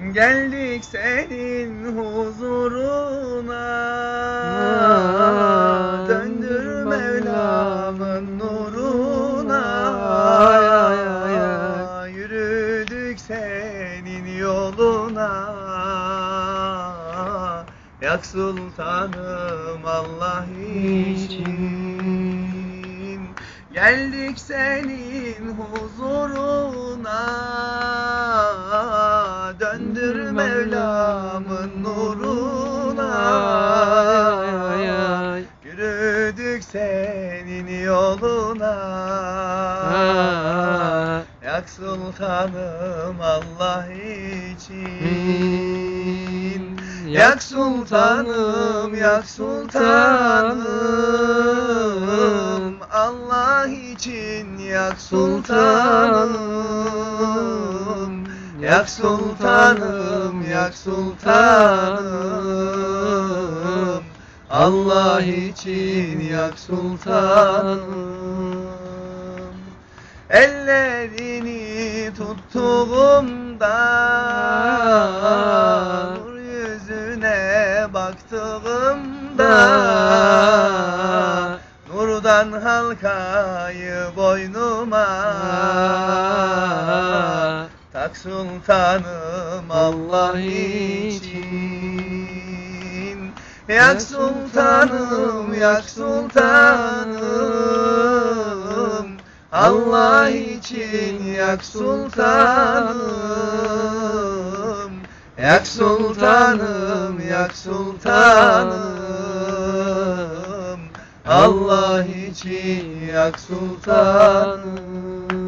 Geldik senin huzuruna. Döndür Mevlam'ın nuruna. Yürüdük senin yoluna. Yak sultanım Allah için. Geldik senin huzuruna Yürüdük senin yoluna. Ay. Yak sultanım Allah için. Yak sultanım, yak sultanım. Allah için yak sultanım. Yak sultanım, yak sultanım Allah için yak sultanım. Ellerini tuttuğumda Nur yüzüne baktığımda Nurdan halkayı boynuma Tak sultanım Allah için Yak sultanım, yak sultanım. Allah için yak sultanım. Yak sultanım, yak sultanım. Allah için yak sultanım